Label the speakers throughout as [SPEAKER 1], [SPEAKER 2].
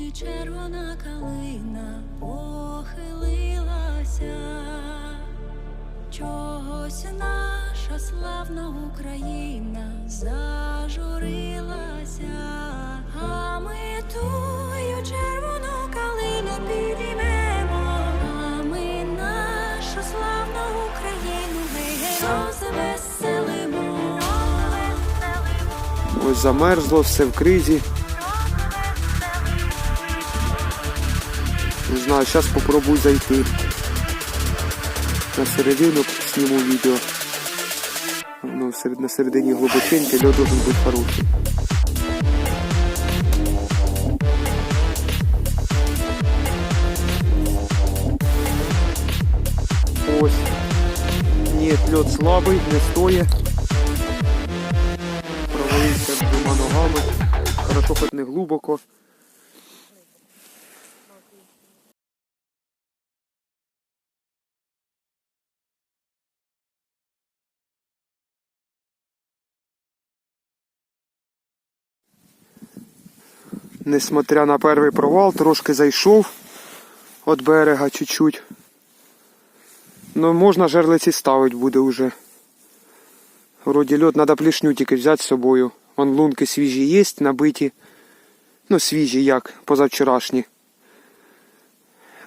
[SPEAKER 1] лузі червона калина похилилася, чогось наша славна Україна зажурилася, а ми тую червону калину підіймемо, а ми нашу славну Україну розвеселимо.
[SPEAKER 2] Ось замерзло, все в кризі. Не знаю, зараз попробую зайти. На середину зніму відео. Ну, на середині глибоченьке, льод должен бути хороший. Ось. Ні, льод слабий, не стоїть. Провалився двома ногами. Хорошо, хоч не глибоко. Несмотря на перший провал, трошки зайшов від берега чуть-чуть. Ну, можна жерлиці ставити буде вже. Вроді льот, треба плішню тільки взяти з собою. Вон лунки свіжі є, набиті. Ну, свіжі як, позавчорашні.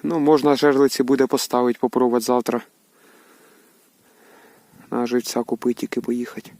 [SPEAKER 2] Ну, можна жерлиці буде поставити, попробувати завтра. На живця купити тільки поїхати.